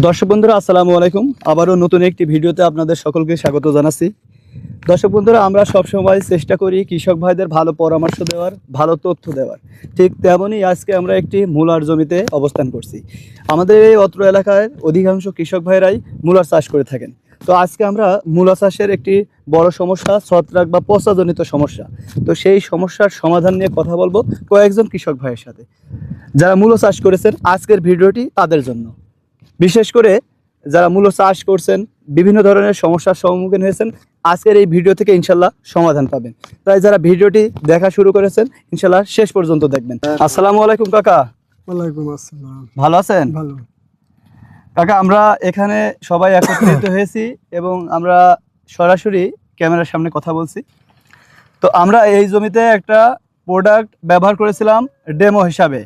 দর্শক বন্ধুরা, আসসালামু আলাইকুম। আবারও নতুন একটি ভিডিওতে আপনাদের সকলকে স্বাগত জানাচ্ছি। দর্শক বন্ধুরা, আমরা সবসময় চেষ্টা করি কৃষক ভাইদের ভালো পরামর্শ দেওয়ার, ভালো তথ্য দেওয়ার। ঠিক তেমনই আজকে আমরা একটি মূলার জমিতে অবস্থান করছি। আমাদের এই অত্র এলাকায় অধিকাংশ কৃষক ভাইরাই মূলার চাষ করে থাকেন। তো আজকে আমরা মূলা চাষের একটি বড় সমস্যা, ছত্রাক বা পচাজনিত সমস্যা। তো সেই সমস্যার সমাধান নিয়ে কথা বলব কয়েকজন কৃষক ভাইয়ের সাথে। যারা মূলো চাষ করেছেন, আজকের ভিডিওটি তাদের জন্য। বিশেষ করে যারা মূল চাষ করছেন বিভিন্ন ধরনের সমস্যার সম্মুখীন হয়েছেন আজকের এই ভিডিও থেকে ইনশাল্লাহ সমাধান পাবেন। তাই যারা ভিডিওটি দেখা শুরু করেছেন ইনশাল্লাহ শেষ পর্যন্ত দেখবেন। আসসালামু আলাইকুম কাকা। ওয়ালাইকুম আসসালাম। ভালো আছেন? ভালো। কাকা আমরা এখানে সবাই একত্রিত হয়েছি এবং আমরা সরাসরি ক্যামেরার সামনে কথা বলছি। তো আমরা এই জমিতে একটা প্রোডাক্ট ব্যবহার করেছিলাম ডেমো হিসাবে।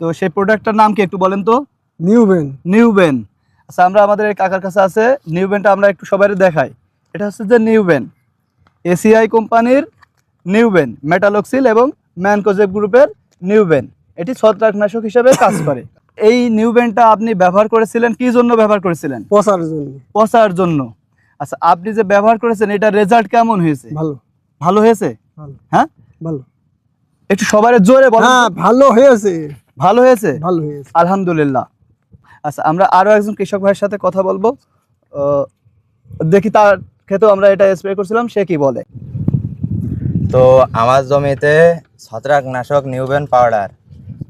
তো সেই প্রোডাক্টটার নাম কি একটু বলেন তো? নিউবেন নিউবেন আচ্ছা আমরা আমাদের কাকার কাছে আছে নিউবেনটা আমরা একটু সবাই দেখাই। এটা হচ্ছে যে নিউবেন এসিআই কোম্পানির নিউবেন মেটালক্সিল এবং ম্যানকোজেব গ্রুপের নিউবেন এটি ছত্রাকনাশক হিসেবে কাজ করে। এই নিউবেনটা আপনি ব্যবহার করেছিলেন কি জন্য ব্যবহার করেছিলেন? পচার জন্য। পচার জন্য। আচ্ছা আপনি যে ব্যবহার করেছেন এটা রেজাল্ট কেমন হয়েছে? ভালো। ভালো হয়েছে? হ্যাঁ? ভালো। একটু সবার জোরে বলেন। হ্যাঁ ভালো হয়েছে। ভালো হয়েছে? ভালো হয়েছে। আলহামদুলিল্লাহ। আচ্ছা আমরা আরও একজন কৃষক ভাইয়ের সাথে কথা বলব। দেখি তার ক্ষেত্রেও আমরা এটা স্প্রে করছিলাম সে কি বলে? তো আমার জমিতে ছত্রাকনাশক নিউবেন পাউডার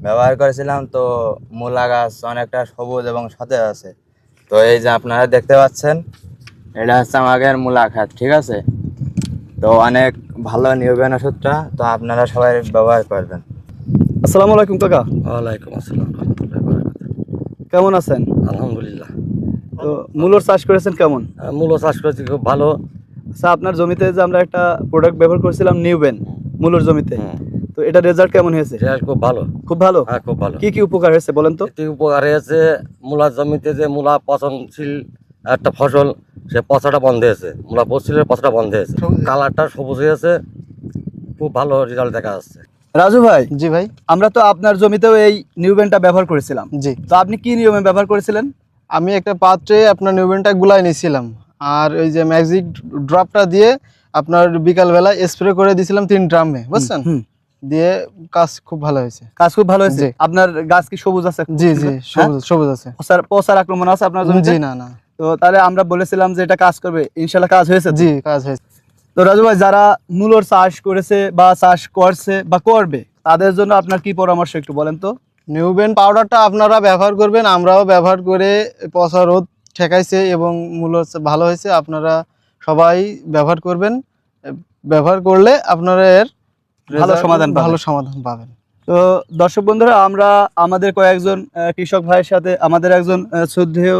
ব্যবহার করেছিলাম। তো মূলা গাছ অনেকটা সবুজ এবং সতেজ আছে। তো এই যে আপনারা দেখতে পাচ্ছেন এটা হচ্ছে আমাদের মূলা খাত ঠিক আছে? তো অনেক ভালো নিউবেন ওষুধটা তো আপনারা সবাই ব্যবহার করবেন। আসসালামু আলাইকুম কাকা। ওয়ালাইকুম আসসালাম। কেমন আছেন? আলহামদুলিল্লাহ। তো মূলর চাষ করেছেন কেমন? আহ, মূলো চাষ করেছি খুব ভালো। আচ্ছা আপনার জমিতে যে আমরা একটা প্রোডাক্ট ব্যবহার করেছিলাম নিউবেন মূলর জমিতে হুম, তো এটা রেজাল্ট কেমন হয়েছে? রেজাল্ট খুব ভালো। খুব ভালো? হ্যাঁ খুব ভালো। কি কি উপকার হয়েছে বলেন তো? এতে উপকার হয়েছে? মূলা জমিতে যে মূলা পচনশীল একটা ফসল সে পচাটা বন্ধ হয়েছে। মূলা পচছিলের পচাটা বন্ধ হয়েছে। কালারটা সবুজ হয়েছে। খুব ভালো রেজাল্ট দেখা যাচ্ছে। রাজু ভাই জি ভাই। আমরা তো আপনার জমিতেও এই নিউবেনটা ব্যবহার করেছিলাম। জি। তো আপনি কি নিয়মে ব্যবহার করেছিলেন? আমি একটা পাত্রে আপনার নিউবেনটা গুলাই নিয়েছিলাম। আর ওই যে ম্যাজিক ড্রপটা দিয়ে আপনার বিকালবেলা স্প্রে করে দিয়েছিলাম তিন ড্রামে বুঝছেন? দিয়ে কাজ খুব ভালো হয়েছে। কাজ খুব ভালো হয়েছে? আপনার গাছ কি সবুজ আছে জি জি হ্যাঁ? সবুজ সবুজ আছে। পচার পচার আক্রমণ আছে আপনার জমিতে? জি না না। তো তাহলে আমরা বলেছিলাম যে এটা কাজ করবে। ইনশাল্লাহ কাজ হয়েছে জি কাজ হয়েছে। তো রাজু ভাই যারা মূলর চাষ করেছে বা চাষ করছে বা করবে তাদের জন্য আপনার কি পরামর্শ একটু বলেন তো? নিউবেন পাউডারটা আপনারা ব্যবহার করবেন আমরাও ব্যবহার করে পচা রোদ ঠেকাইছে এবং মূল ভালো হয়েছে আপনারা সবাই ব্যবহার করবেন। ব্যবহার করলে আপনারা এর ভালো সমাধান ভালো সমাধান পাবেন। তো দর্শক বন্ধুরা আমরা আমাদের কয়েকজন কৃষক ভাইয়ের সাথে আমাদের একজন শ্রদ্ধেয়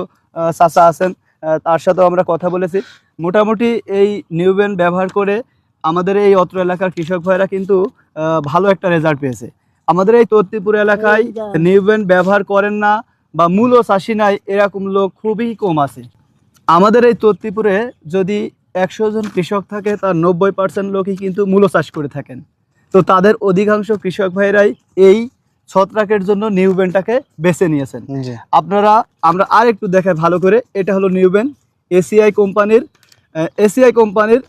চাচা আছেন। তার সাথেও আমরা কথা বলেছি। মোটামুটি এই নিউবেন ব্যবহার করে আমাদের এই অত্র এলাকার কৃষক ভাইরা কিন্তু ভালো একটা রেজাল্ট পেয়েছে। আমাদের এই তত্তিপুর এলাকায় নিউবেন ব্যবহার করেন না বা মূলও চাষি নাই এরকম লোক খুবই কম আছে। আমাদের এই তত্তিপুরে যদি একশো জন কৃষক থাকে তার নব্বই পার্সেন্ট লোকই কিন্তু মূলো চাষ করে থাকেন। তো তাদের অধিকাংশ কৃষক ভাইরাই এই ছত্রাকের জন্য নিউবেনটাকে বেছে নিয়েছেন। আপনারা আমরা আর একটু দেখাই ভালো করে এটা হলো নিউবেন এসিআই কোম্পানির এসিআই কোম্পানির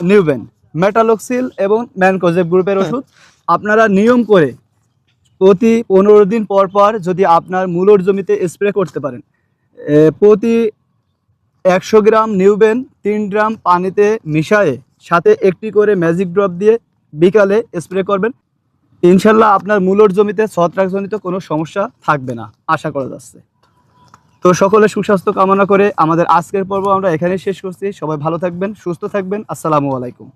নিউবেন মেটালক্সিল এবং ম্যানকোজেব গ্রুপের ওষুধ। আপনারা নিয়ম করে প্রতি পনেরো দিন পর পর যদি আপনার মূলর জমিতে স্প্রে করতে পারেন প্রতি একশো গ্রাম নিউবেন তিন গ্রাম পানিতে মিশায়ে সাথে একটি করে ম্যাজিক ড্রপ দিয়ে বিকালে স্প্রে করবেন। ইনশাল্লাহ আপনার মূলর জমিতে ছত্রাকজনিত কোনো সমস্যা থাকবে না, আশা করা যাচ্ছে। তো সকলে সুস্বাস্থ্য কামনা করে আমাদের আজকের পর্ব আমরা এখানেই শেষ করছি। সবাই ভালো থাকবেন, সুস্থ থাকবেন। আসসালামু আলাইকুম।